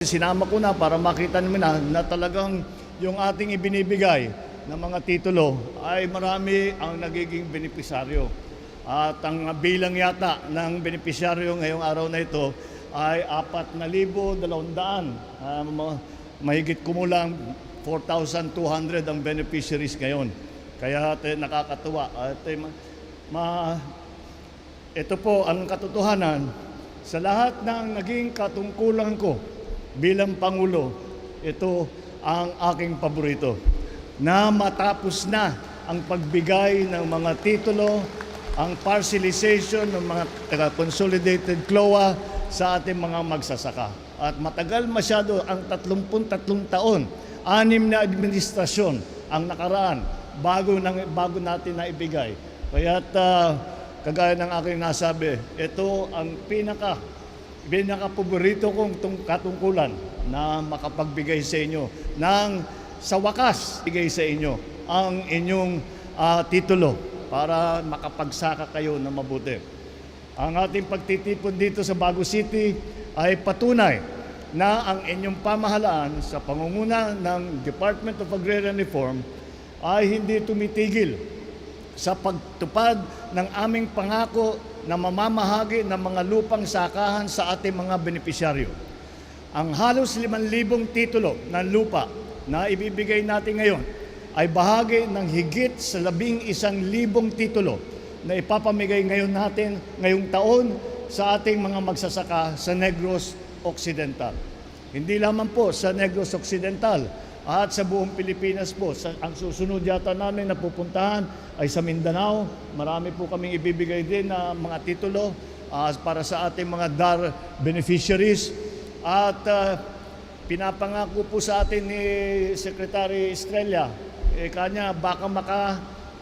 Sinama ko na para makita namin na, na talagang yung ating ibinibigay ng mga titulo ay marami ang nagiging benepisaryo. At ang bilang yata ng benepisyaryo ngayong araw na ito ay 4,200. Uh, ma- mahigit kumulang 4,200 ang beneficiaries ngayon. Kaya ate, nakakatuwa. At eh, ma- ma- ito po ang katotohanan sa lahat ng naging katungkulan ko bilang Pangulo, ito ang aking paborito. Na matapos na ang pagbigay ng mga titulo, ang parcelization ng mga consolidated CLOA sa ating mga magsasaka. At matagal masyado ang 33 taon, anim na administrasyon ang nakaraan bago, nang, bago natin na ibigay. Kaya't uh, kagaya ng aking nasabi, ito ang pinaka pinaka-paborito kong tung katungkulan na makapagbigay sa inyo ng sa wakas bigay sa inyo ang inyong ah, titulo para makapagsaka kayo na mabuti. Ang ating pagtitipon dito sa Bago City ay patunay na ang inyong pamahalaan sa pangunguna ng Department of Agrarian Reform ay hindi tumitigil sa pagtupad ng aming pangako na mamamahagi ng mga lupang sakahan sa ating mga benepisyaryo. Ang halos 5,000 titulo ng lupa na ibibigay natin ngayon ay bahagi ng higit sa labing isang libong titulo na ipapamigay ngayon natin ngayong taon sa ating mga magsasaka sa Negros Occidental. Hindi lamang po sa Negros Occidental at sa buong Pilipinas po. Sa, ang susunod yata namin na pupuntahan ay sa Mindanao. Marami po kaming ibibigay din na mga titulo ah, para sa ating mga DAR beneficiaries. At ah, pinapangako po sa atin ni Secretary Estrella, eh, kanya baka maka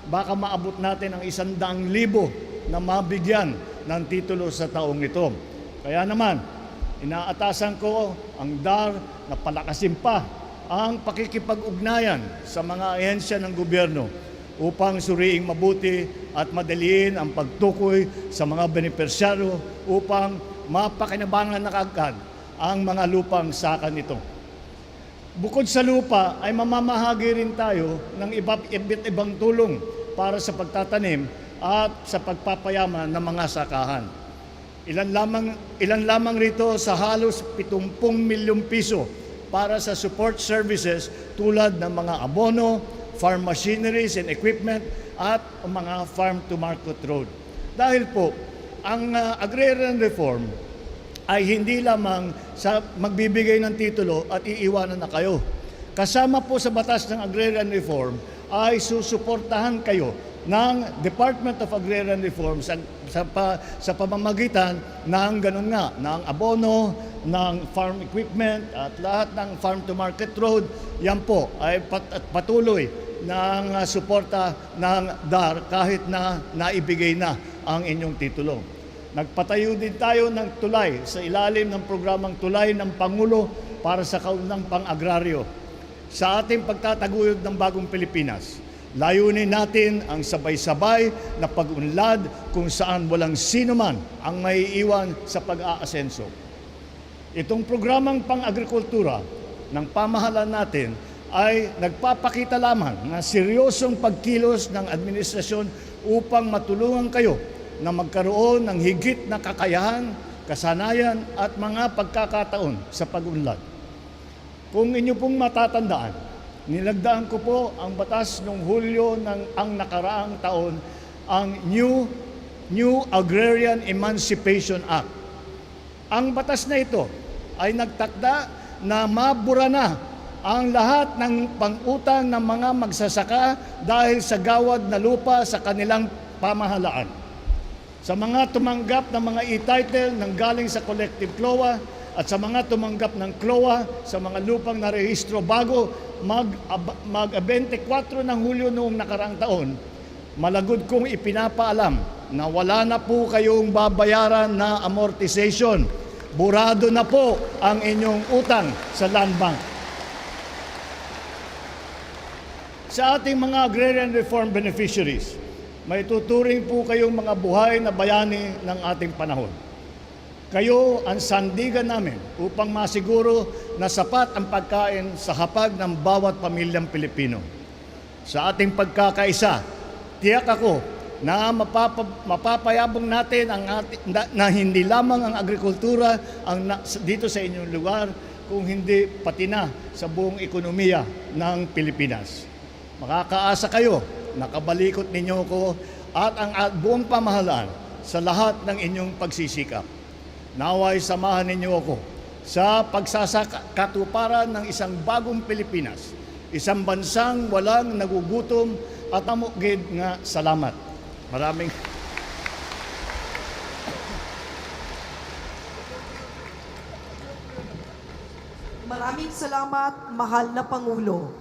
baka maabot natin ang isang daang libo na mabigyan ng titulo sa taong ito. Kaya naman, inaatasan ko ang DAR na palakasin pa ang pakikipag-ugnayan sa mga ahensya ng gobyerno upang suriing mabuti at madaliin ang pagtukoy sa mga benepisyaryo upang mapakinabangan na kaagad ang mga lupang sakan nito. Bukod sa lupa ay mamamahagi rin tayo ng iba't ibang tulong para sa pagtatanim at sa pagpapayaman ng mga sakahan. Ilan lamang ilan lamang rito sa halos 70 milyong piso para sa support services tulad ng mga abono, farm machineries and equipment at mga farm to market road. Dahil po ang uh, agrarian reform ay hindi lamang sa magbibigay ng titulo at iiwanan na kayo. Kasama po sa batas ng agrarian reform ay susuportahan kayo ng Department of Agrarian Reform sa, sa, pa, sa pamamagitan ng ganun nga, ng abono, ng farm equipment at lahat ng farm to market road, yan po ay pat, at patuloy ng uh, suporta ng DAR kahit na naibigay na ang inyong titulo. Nagpatayo din tayo ng tulay sa ilalim ng programang Tulay ng Pangulo para sa kaunang pang-agraryo sa ating pagtataguyod ng bagong Pilipinas. Layunin natin ang sabay-sabay na pag-unlad kung saan walang sino man ang maiiwan sa pag-aasenso. Itong programang pang-agrikultura ng pamahalaan natin ay nagpapakita lamang ng seryosong pagkilos ng administrasyon upang matulungan kayo na magkaroon ng higit na kakayahan, kasanayan at mga pagkakataon sa pag-unlad. Kung inyo pong matatandaan, nilagdaan ko po ang batas noong Hulyo ng ang nakaraang taon, ang New, New Agrarian Emancipation Act. Ang batas na ito ay nagtakda na mabura na ang lahat ng pangutang ng mga magsasaka dahil sa gawad na lupa sa kanilang pamahalaan. Sa mga tumanggap ng mga e-title ng galing sa collective CLOA at sa mga tumanggap ng CLOA sa mga lupang narehistro bago mag, mag 24 ng Hulyo noong nakaraang taon, malagod kong ipinapaalam na wala na po kayong babayaran na amortization. Burado na po ang inyong utang sa land bank. Sa ating mga agrarian reform beneficiaries, may tuturing po kayong mga buhay na bayani ng ating panahon. Kayo ang sandigan namin upang masiguro na sapat ang pagkain sa hapag ng bawat pamilyang Pilipino. Sa ating pagkakaisa, tiyak ako na mapapa, mapapayabong natin ang ati- na, na hindi lamang ang agrikultura ang na, dito sa inyong lugar, kung hindi pati na sa buong ekonomiya ng Pilipinas. Makakaasa kayo, nakabalikot ninyo ko at ang at buong pamahalaan sa lahat ng inyong pagsisikap. Naway samahan ninyo ako sa pagsasakatuparan ng isang bagong Pilipinas, isang bansang walang nagugutom at amukgid nga salamat. Maraming Maraming salamat, mahal na Pangulo.